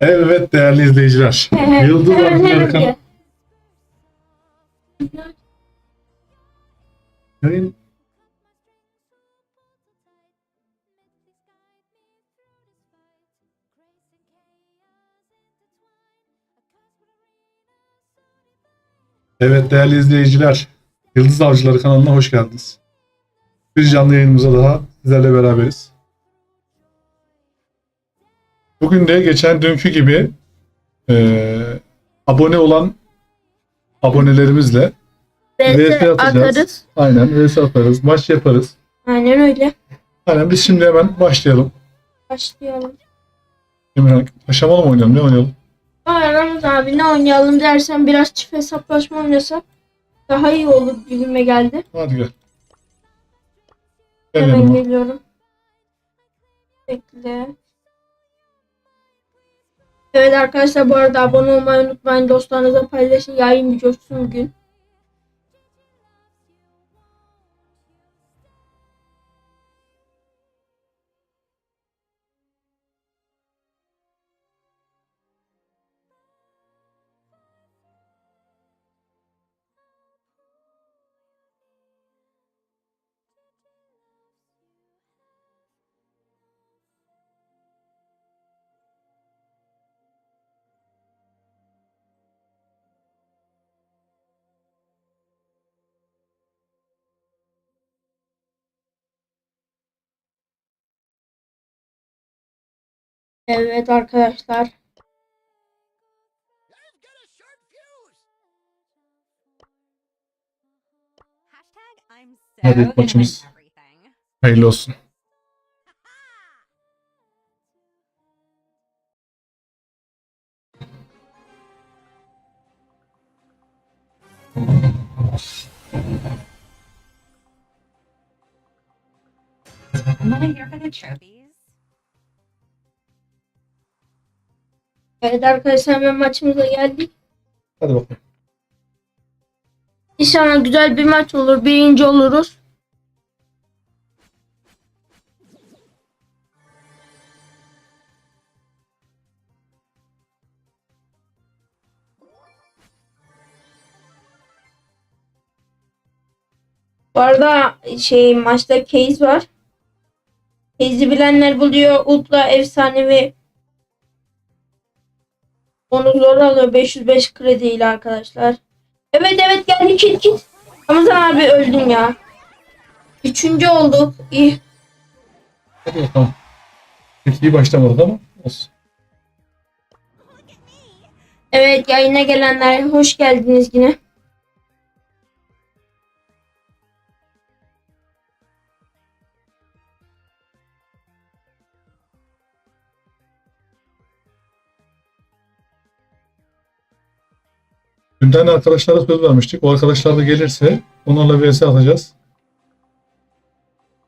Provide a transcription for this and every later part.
Evet değerli izleyiciler. Yıldız Avcıları kanalı. Yayın Evet değerli izleyiciler. Yıldız Avcıları kanalına hoş geldiniz. Bir canlı yayınımıza daha sizlerle beraberiz. Bugün de geçen dünkü gibi eee, abone olan abonelerimizle VS atacağız. atarız. aynen vs atarız, maç yaparız. Aynen öyle. Aynen biz şimdi hemen başlayalım. Başlayalım. Şimdi aşamalı mı oynayalım? Ne oynayalım? Aa, Ramaz abi ne oynayalım dersen biraz çift hesaplaşma oynasak daha iyi olur gibime geldi. Hadi gel. Gel Hemen yanıma. geliyorum. Bekle. Evet arkadaşlar bu arada abone olmayı unutmayın. Dostlarınızla paylaşın. Yayın bir coşsun bugün. Evet arkadaşlar. Hashtag I'm so Hadi everything. Hayırlı olsun. I'm only here for the trophies. Evet arkadaşlar hemen maçımıza geldik. Hadi bakalım. İnşallah güzel bir maç olur. Birinci oluruz. Bu arada şey maçta case var. Case'i bilenler buluyor. Utla efsanevi onu zor alıyor 505 krediyle arkadaşlar. Evet evet geldi kit kit. Ramazan abi öldüm ya. Üçüncü olduk. İyi. Hadi bakalım. Pek iyi başlamadık ama olsun. Evet yayına gelenler hoş geldiniz yine. Dünden arkadaşlara söz vermiştik. O arkadaşlar da gelirse onlarla vs atacağız.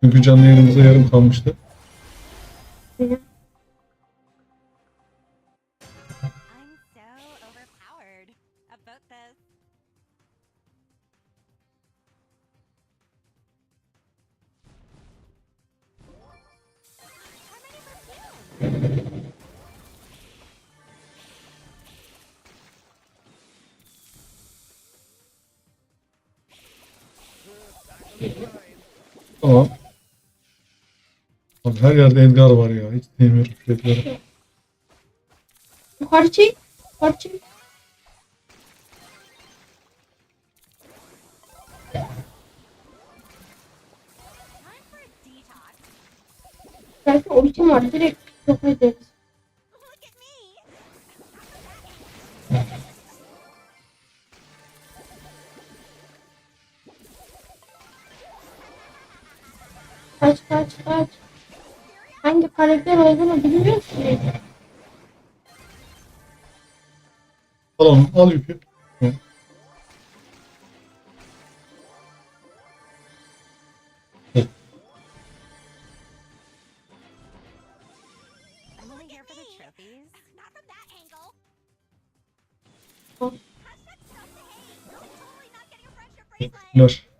Çünkü canlı yayınımızda yarım kalmıştı. Tamam. Abi her yerde Edgar var ya. Hiç sevmiyorum Edgar'ı. Yukarı çek. Yukarı çek. Belki ultim var. Direkt çok ederiz. Kaç kaç. Hangi karakter olduğunu bilmiyoruz ki. Al. Al yükü. Hı. Here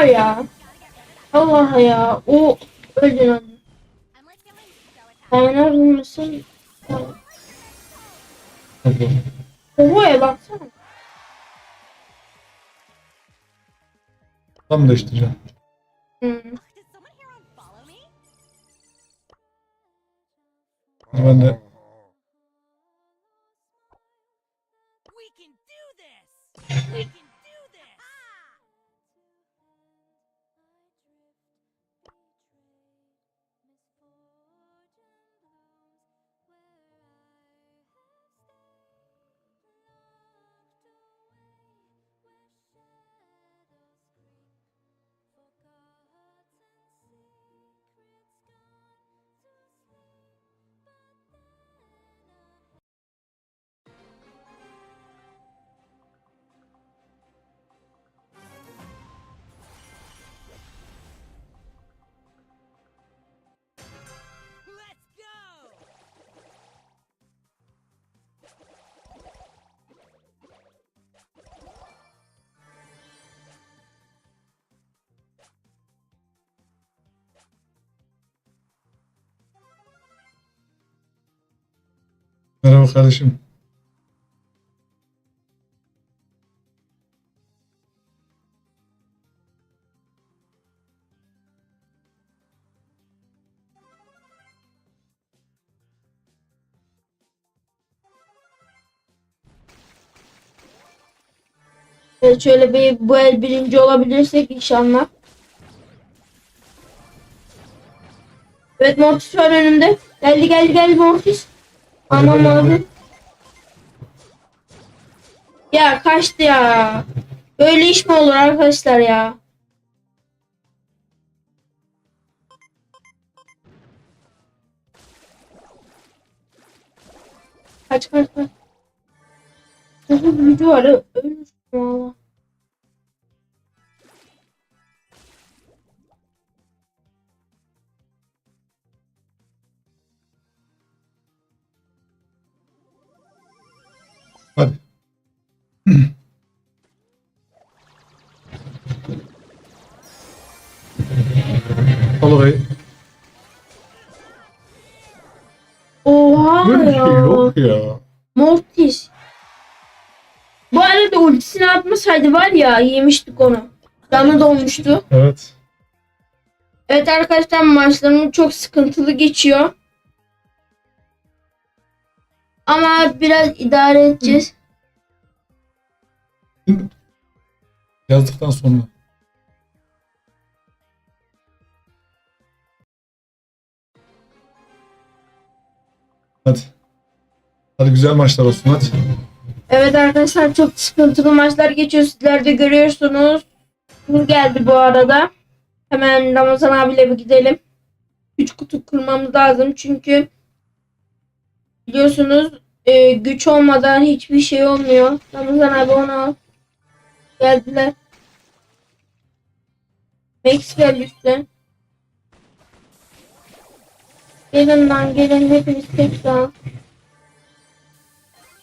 oha ya. Allah ya. O öldün attacked. Dayanar mısın? Ova'ya baksana. Tam değiştireceğim. Hmm. Ben de merhaba kardeşim. Evet şöyle bir bu el birinci olabilirsek inşallah. Evet Mortis var önümde. Geldi geldi geldi Mortis. Aman abi. Ya kaçtı ya. Böyle iş mi olur arkadaşlar ya? Kaç kaç kaç. Nasıl bir gücü var? Ö- Ölmüş valla. Hadi. Al orayı. Oha Böyle bir ya. şey yok ya. Mortis. Bu arada ultisini atmasaydı var ya yemiştik onu. Canı dolmuştu. Evet. Evet arkadaşlar maçlarım çok sıkıntılı geçiyor. Ama biraz idare edeceğiz. Yazdıktan sonra. Hadi. Hadi güzel maçlar olsun hadi. Evet arkadaşlar çok sıkıntılı maçlar geçiyor. Sizler de görüyorsunuz. Bu geldi bu arada. Hemen Ramazan abiyle bir gidelim. 3 kutu kırmamız lazım çünkü biliyorsunuz e, güç olmadan hiçbir şey olmuyor. Ramazan abi onu al. Geldiler. Max geldi üstten. Gelin lan gelin hepiniz tek.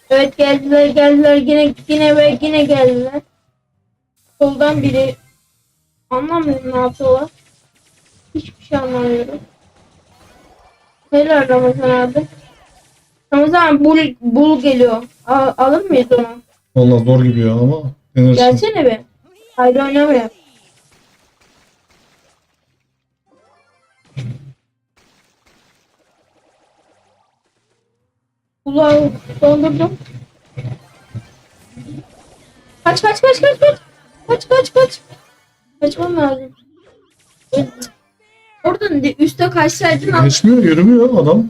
Evet geldiler geldiler yine yine ve yine geldiler. Soldan biri anlamıyorum ne yapıyorlar. Hiçbir şey anlamıyorum. Helal Ramazan abi. Ramazan bul, bul geliyor. Al, alır mıyız onu? Vallahi zor gibi ya ama denersin. Gelsene be. Haydi oynamıyor. Ulan dondurdum. Kaç kaç kaç kaç kaç. Kaç kaç kaç. Kaçmam lazım. Oradan üste kaçsaydın. Geçmiyor yürümüyor adam.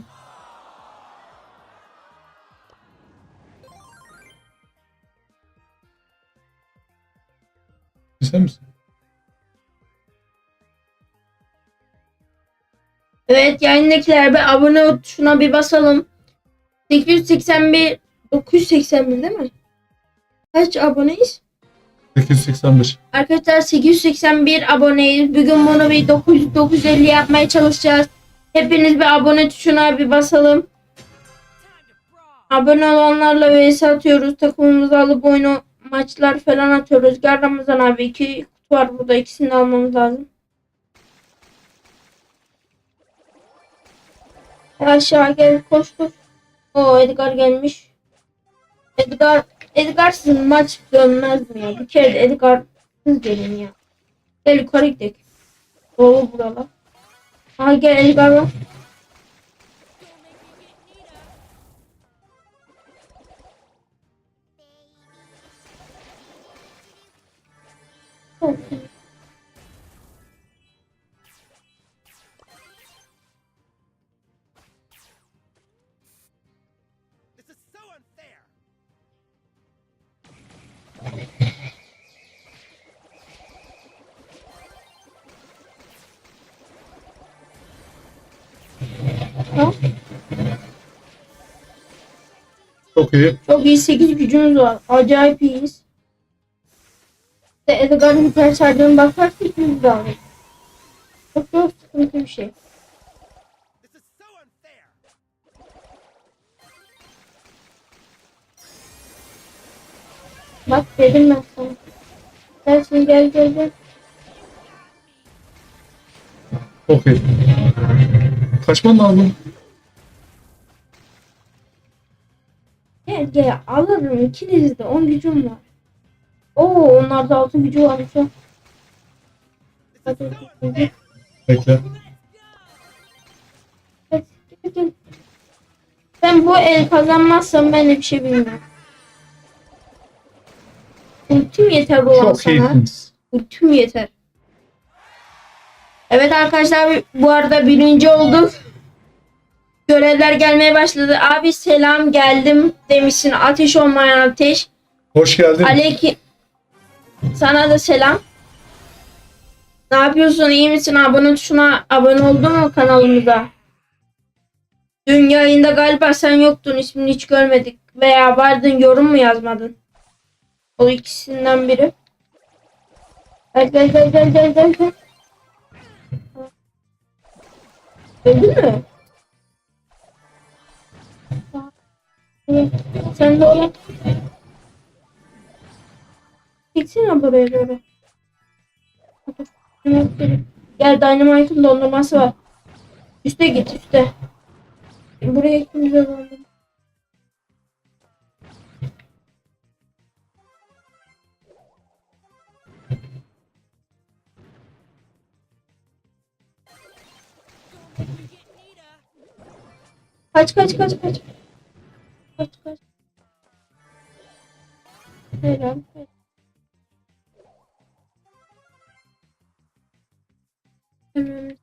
Evet yayındakiler bir abone ol tuşuna bir basalım. 881 981 değil mi? Kaç aboneyiz? 881. Arkadaşlar 881 aboneyiz. Bugün bunu bir 900 950 yapmaya çalışacağız. Hepiniz bir abone tuşuna bir basalım. Abone olanlarla vs atıyoruz. Takımımızı alıp oyunu maçlar falan atıyoruz. Gel Ramazan abi iki kutu var burada. ikisini de almamız lazım. Aşağı gel koş koş. O Edgar gelmiş. Edgar Edgar'sız maç dönmez mi ya? Bir kere de Edgar'sız gelin ya. Gel yukarı gidelim. Dolu buralar. Aha gel Edgar var. Çok. Ha? Çok iyi. Çok iyi 8 gücümüz var. Acayip iyiyiz. İşte Edgar'ın hiper şarjına bakarsak biz de alırız. Çok çok sıkıntı bir şey. Bak dedim ben sana. Gel şimdi gel gel gel. Çok iyi. Kaçman lazım. Gel gel alırım ikiniz de 10 gücüm var. Oo onlarda 6 gücü hadi. Bekle. Ben bu el kazanmazsam ben de bir şey bilmiyorum. Ultim yeter olan Çok sana. Ultim yeter. Evet arkadaşlar bu arada birinci olduk. Görevler gelmeye başladı. Abi selam geldim demişsin. Ateş olmayan ateş. Hoş geldin. Aleki sana da selam. Ne yapıyorsun? İyi misin? Abone tuşuna abone oldun mu kanalımıza? Dün yayında galiba sen yoktun. ismini hiç görmedik. Veya vardın yorum mu yazmadın? O ikisinden biri. Gel gel gel gel gel gel. Öldü mü? Sen de ona Gitsene buraya doğru. Gel Dynamite'ın dondurması var. Üste git üste. Buraya ikimiz de dondurma. Kaç kaç kaç kaç. Kaç kaç. Helal. Hemen.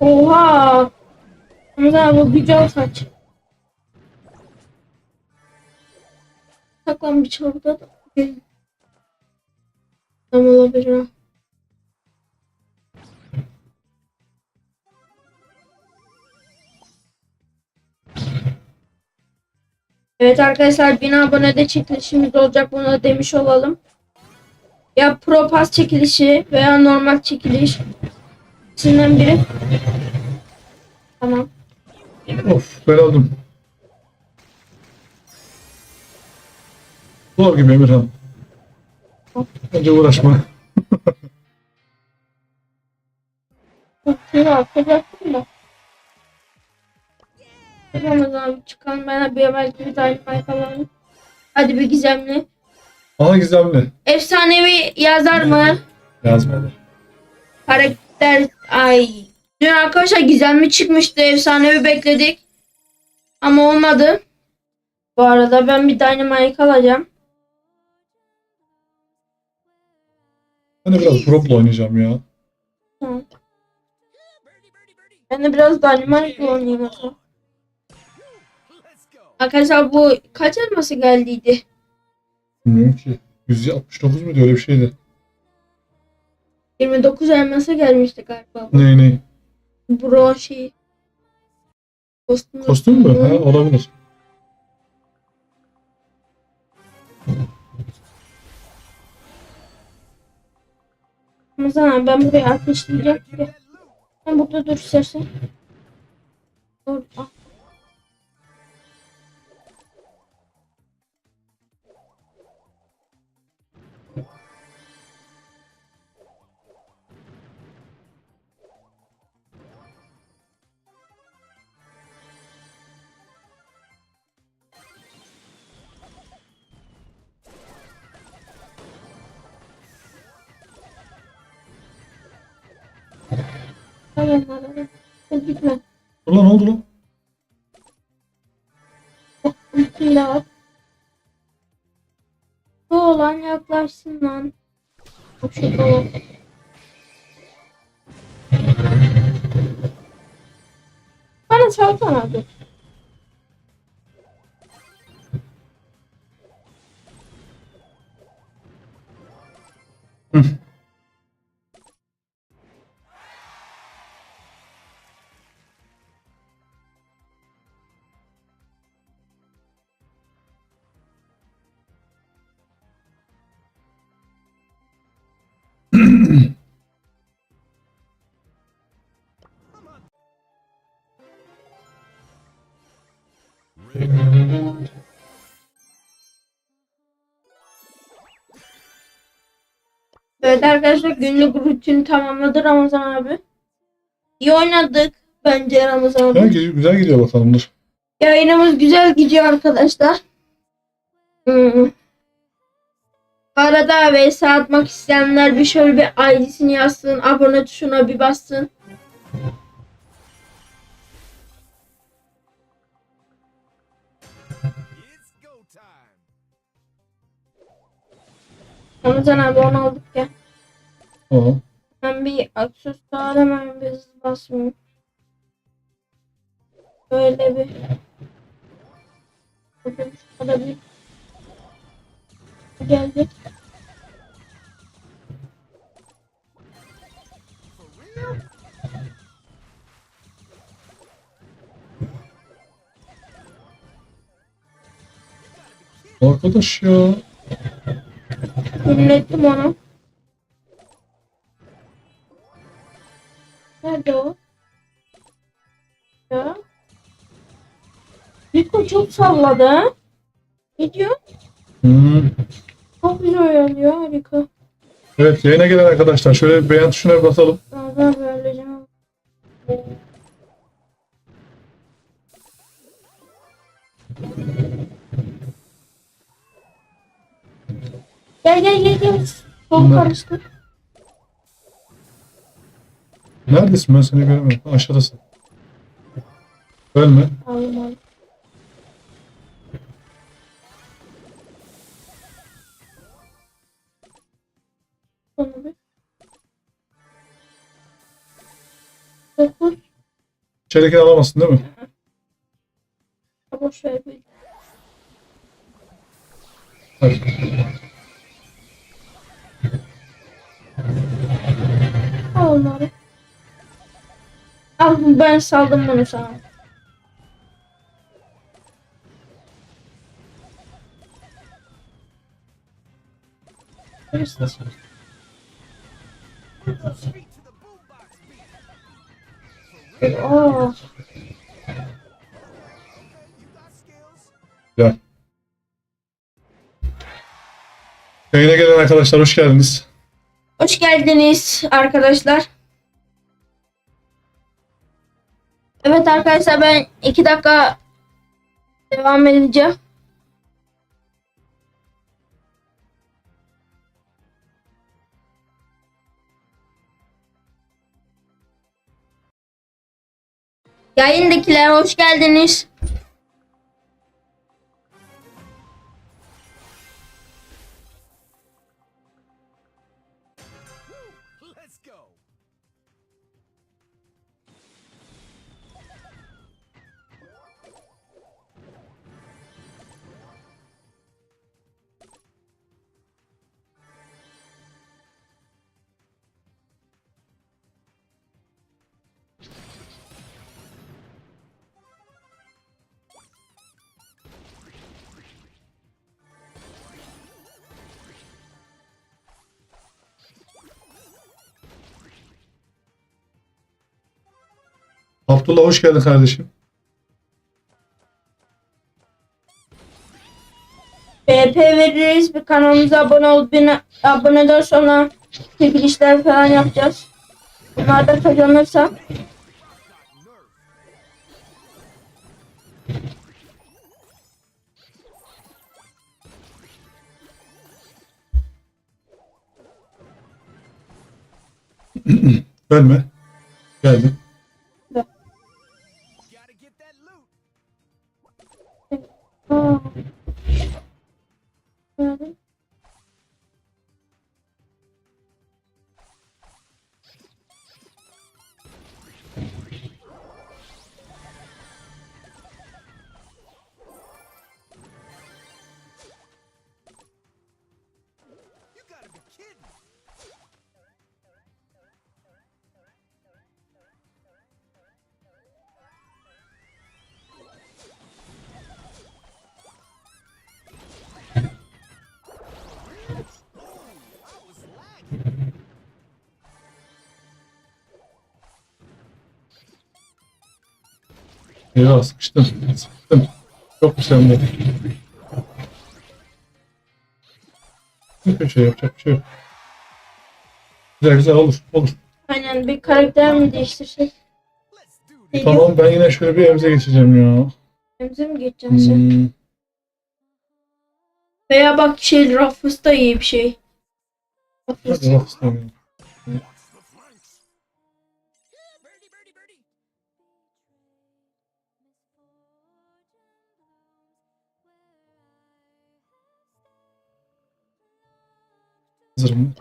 Oha! Hamza bu güzel saç. Çalıda da. Tam olabilir ha. Evet arkadaşlar 1000 abonede çekilişimiz olacak bunu da demiş olalım. Ya Pro Pass çekilişi veya normal çekiliş. İkisinden biri. Tamam. Of ben aldım. Zor gibi Emirhan. Bence uğraşma. Şunu atacaktım da. Yapamaz abi ben bir belki bir tane alalım. Hadi bir gizemli. Aha gizemli. Efsanevi yazar mı? Yazmadı. Karakter ay. Dün arkadaşlar gizemli çıkmıştı. Efsanevi bekledik. Ama olmadı. Bu arada ben bir Dynamite alacağım. Ben de biraz Drop'la oynayacağım ya. Ben de biraz Dynamite oynayayım o zaman. Arkadaşlar bu kaç elması geldiydi? Bilmiyorum ki. 169 mu diyor öyle bir şeydi. 29 elması gelmişti galiba. Ne ne? Bro şey. Kostüm. Kostüm mü? Ha, olabilir. Ramazan abi ben buraya ateşleyeceğim. Sen burada dur istersen. Dur. ah. Sen gitme. Dur lan ne oldu lan? Bu olan yaklaşsın lan. Bu. Bana salsana abi. Evet arkadaşlar günlük rutin tamamladı Ramazan abi. İyi oynadık bence Ramazan abi. Ha, gi- güzel gidiyor bakalım dur. Yayınımız güzel gidiyor arkadaşlar. Hmm. Bu arada vs atmak isteyenler bir şöyle bir ID'sini yazsın. Abone tuşuna bir bassın. Ramazan abi onu aldık ya. Tamam. Ben bir aksesuar hemen bir hızlı basmayayım. Böyle bir. Bakın bir. Geldi. Arkadaş ya. Dinlettim onu. Nerede o? Ya. Rico çok salladı. Ne diyor? Hmm. Çok güzel oynuyor Rico. Evet yayına gelen arkadaşlar şöyle bir beğen tuşuna basalım. Nazar böylece. Gel gel gel gel. Çok Bunlar- karıştı. Neredesin ben seni göremiyorum. Ha, Aşağıdasın. Ölme. Alayım İçeridekini alamazsın değil mi? Boş ver. Al onları. Al ben saldım bunu sana. Neresi? Skills. Gel. Yayına gelen arkadaşlar hoş geldiniz. hoş geldiniz arkadaşlar. Evet arkadaşlar ben iki dakika devam edeceğim. Yayındakiler hoş geldiniz. Abdullah hoş geldin kardeşim. BP veririz. Bir kanalımıza abone olup beni aboneden sonra çekilişler falan yapacağız. Bunlar da kazanırsa Ölme. Geldim. Aa. Eyvah sıkıştım. Sıkıştım. Çok güzel. Bir şey yapacak bir şey yok. Güzel güzel olur. Olur. Aynen bir karakter mi değiştirsek? This. Tamam ben yine şöyle bir emze geçeceğim ya. Emze mi geçeceksin sen? Hmm. Veya bak şey Ruffles da iyi bir şey. Ruffles. Hadi istemiyorum. Watch Hazırım.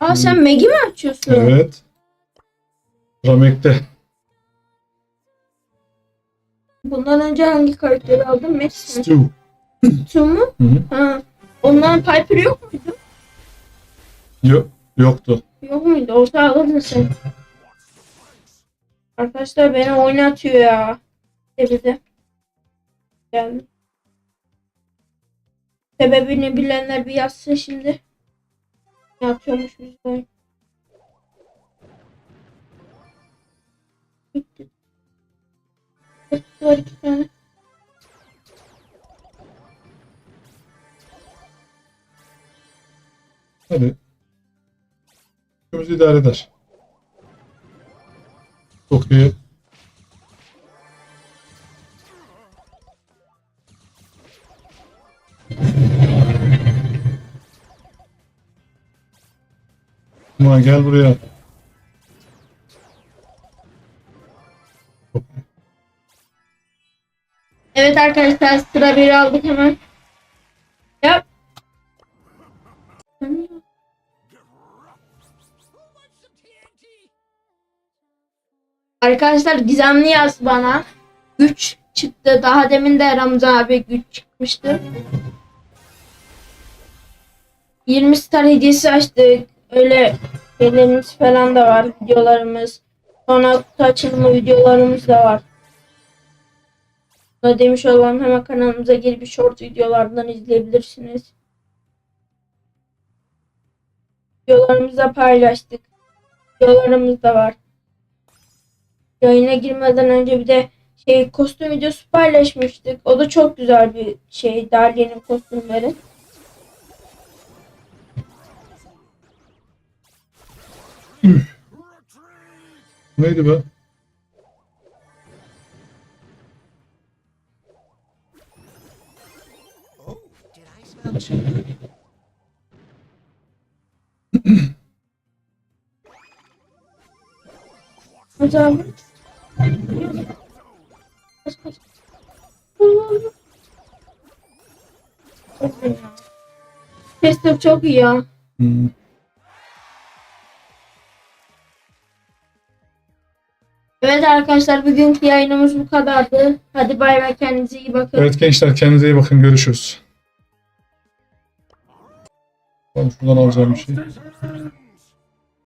Aa sen Mag'i mi açıyorsun? Evet. Ramek'te. Bundan önce hangi karakteri aldın? Max mi? Stu. Su mu? Hı hı. Ha. Ondan Piper yok muydu? Yok, yoktu. Yok muydu? Olsa alırdın sen. Arkadaşlar beni oynatıyor ya. Tebede. Geldim. Sebebini bilenler bir yazsın şimdi. Ne yapıyormuş biz oyun? Bitti. Var iki tane. Hadi. Üçümüzü idare eder. Çok. Aman gel buraya. Evet arkadaşlar sıra bir aldık hemen. Yap. Arkadaşlar gizemli yaz bana. Güç çıktı. Daha demin de Ramza abi güç çıkmıştı. 20 star hediyesi açtık. Öyle şeylerimiz falan da var. Videolarımız. Sonra kutu açılımı videolarımız da var. Bunu demiş olalım. Hemen kanalımıza girip short videolardan izleyebilirsiniz. Videolarımızı da paylaştık. Videolarımız da var. Yayına girmeden önce bir de şey kostüm videosu paylaşmıştık. O da çok güzel bir şey. Dalia'nın kostümleri. Neydi be? Oh, did I smell chicken? Hadi abi. Kaç kaç. Chester çok iyi ya. Hmm. Evet arkadaşlar bugünkü yayınımız bu kadardı. Hadi bay bay kendinize iyi bakın. Evet gençler kendinize iyi bakın. Görüşürüz. Ben şuradan alacağım bir şey.